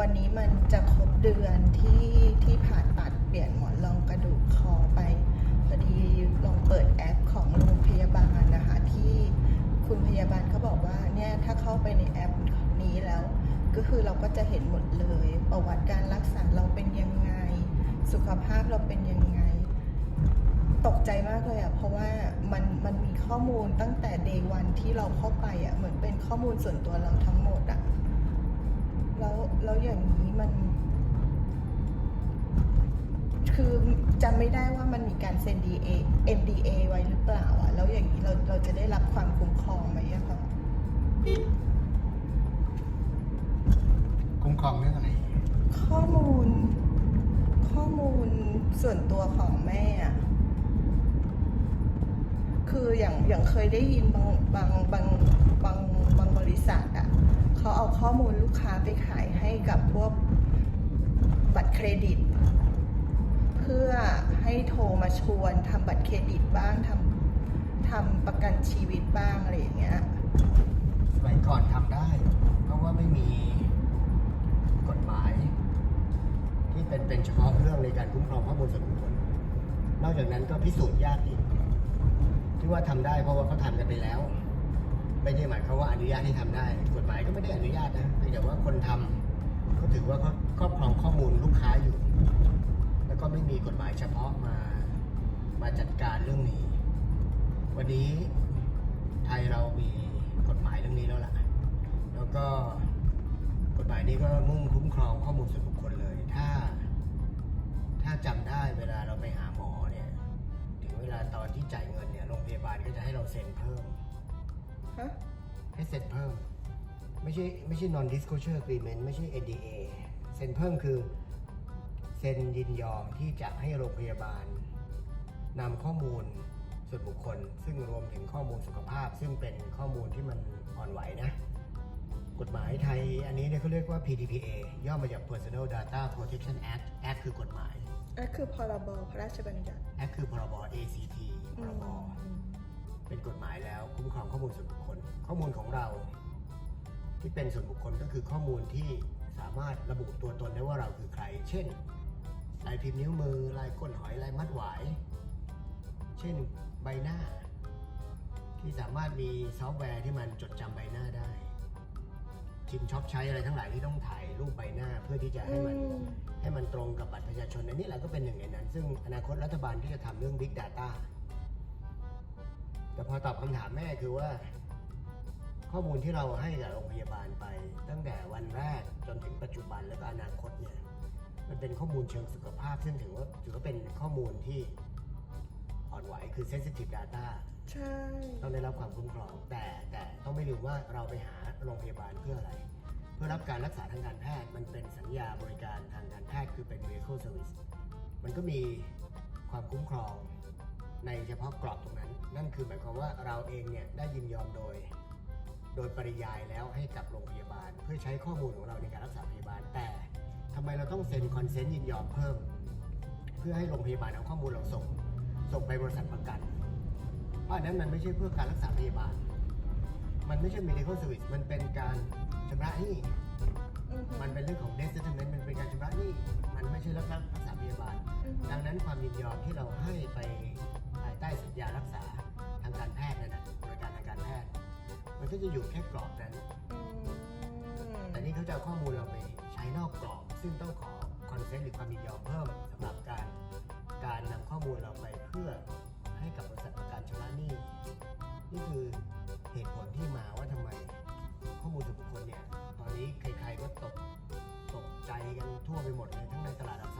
วันนี้มันจะครบเดือนที่ที่ผ่าตัดเปลี่ยนหมอนรองกระดูกคอไป พอดีลองเปิดแอปของโรงพยาบาลนะคะที่คุณพยาบาลเขาบอกว่าเนี่ยถ้าเข้าไปในแอปนี้แล้ว ก็คือเราก็จะเห็นหมดเลย ประวัติการรักษาเราเป็นยังไง สุขภาพเราเป็นยังไง ตกใจมากเลยอะ่ะเพราะว่ามันมันมีข้อมูลตั้งแต่ day one ที่เราเข้าไปอะ่ะเหมือนเป็นข้อมูลส่วนตัวเราทั้งหมดอะ่ะ แล้วแล้วอย่างนี้มัน คือจำไม่ได้ว่ามันมีการเซ็น DA NDA ไว้หรือเปล่าอะ่ะ แล้วอย่างนี้เราเราจะได้รับความคุ้มครองไหมอะคะคุ้มครองเรื่องอะไร ข้อมูล ข้อมูลส่วนตัวของแม่อะคืออย่างอย่างเคยได้ยินบางบางบางบางบางบริษัทอะเขาเอาข้อมูลลูกค้าไปขาย ให้กับพวกบัตรเครดิต เพื่อให้โทรมาชวนทำบัตรเครดิตบ้างทำทำประกันชีวิตบ้างอะไรอย่างเงี้ยสมัยก่อนทำได้ เพราะว่าไม่มีกฎหมาย ที่เป็นเป็นเฉพาะเรื่องในการคุ้มครองข้อมูลส่วนบุคคลนอกจากนั้นก็พิสูจน์ยากอีก ที่ว่าทำได้เพราะว่าเขาทำกันไปแล้ว ไม่ได้หมายความว่าอนุญาตให้ทำได้ กฎหมายก็ไม่ได้อนุญาตนะเพียงแต่ว่าคนทำ เขาถือว่าเขาครอบครองข้อมูลลูกค้าอยู่ แล้วก็ไม่มีกฎหมายเฉพาะมามาจัดการเรื่องนี้ วันนี้ไทยเรามีกฎหมายเรื่องนี้แล้วล่ะ แล้วก็กฎหมายนี้ก็มุ่งคุ้มครองข้อมูลส่วนบุคคลเลย ถ้า ถ้าจำได้เวลาเราไปหาหมอเนี่ยถึงเวลาตอนที่จ่ายเงินเนี่ยโรงพยาบาลก็จะให้เราเซ็นเพิ่มฮะให้เซ็นเพิ่ม ไม่ใช่ไม่ใช่ non disclosure agreement ไม่ใช่ NDA เซ็นเพิ่มคือ เซ็นยินยอมที่จะให้โรงพยาบาลนำข้อมูลส่วนบุคคล ซึ่งรวมถึงข้อมูลสุขภาพ ซึ่งเป็นข้อมูลที่มันอ่อนไหวนะ กฎหมายไทยอันนี้เนี่ยเขาเรียกว่า PDPA ย่อมาจาก Personal Data Protection Act Act คือกฎหมายนั่นคือพรบพระราชบัญญัติ Act คือพรบ ACT พรบเป็นกฎหมายแล้วคุ้มครองข้อมูลส่วนบุคคล ข้อมูลของเรา ที่เป็นส่วนบุคคลก็คือข้อมูลที่สามารถระบุตัวตนได้ว่าเราคือใคร เช่นลายพิมพ์นิ้วมือลายก้นหอยลายมัดหวาย เช่นใบหน้า ที่สามารถมีซอฟต์แวร์ที่มันจดจำใบหน้าได้ชิมช็อปใช้อะไรทั้งหลายที่ต้องถ่ายรูปใบหน้าเพื่อที่จะให้มันอืมให้มันตรงกับบัตรประชาชนอันนี้แหละก็เป็นหนึ่งในนั้น ซึ่งอนาคตรัฐบาลที่จะทำเรื่อง Big Data แต่พอตอบคำถามแม่คือว่า ข้อมูลที่เราให้กับโรงพยาบาลไป ตั้งแต่วันแรกจนถึงปัจจุบันแล้วก็อนาคตเนี่ยมันเป็นข้อมูลเชิงสุขภาพซึ่งถือว่าถือว่าเป็นข้อมูลที่อ่อนไหวคือ sensitive data ใช่ต้องได้รับความคุ้มครอง แต่แต่ต้องไม่ลืมว่าเราไปหาโรงพยาบาลเพื่ออะไร เพื่อรับการรักษาทางการแพทย์ มันเป็นสัญญาบริการทางการแพทย์คือเป็น medical service มันก็มีความคุ้มครองในเฉพาะกรอบตรงนั้น นั่นคือหมายความว่าเราเองเนี่ยได้ยินยอมโดย โดยปริยายแล้วให้กับโรงพยาบาล เพื่อใช้ข้อมูลของเราในการรักษาพยาบาล แต่ทำไมเราต้องเซ็นคอนเซนต์ยินยอมเพิ่ม เพื่อให้โรงพยาบาลเอาข้อมูลเราส่ง ส่งไปบริษัทประกันเพราะอันนั้นมันไม่ใช่เพื่อการรักษาพยาบาล มันไม่ใช่ medical service มันเป็นการชำระหนี้อือฮึมันเป็นเรื่องของ debt settlement มันเป็นการชำระหนี้มันไม่ใช่รักษารักษาพยาบาลอือฮึดังนั้นความยินยอมที่เราให้ไป ก็จะอยู่แค่กรอบนั้นอืมแต่นี่เขาจะเอาข้อมูลเราไปใช้นอกกรอบ ซึ่งต้องขอคอนเซนต์หรือความยินยอมเพิ่มสำหรับการการนำข้อมูลเราไปเพื่อให้กับบริษัทประกันชำระหนี้นี่คือเหตุผลที่มาว่าทำไมข้อมูลส่วนบุคคลเนี่ยตอนนี้ใครๆก็ตกตกใจกันทั่วไปหมดเลยทั้งในตลาดหลักทรัพย์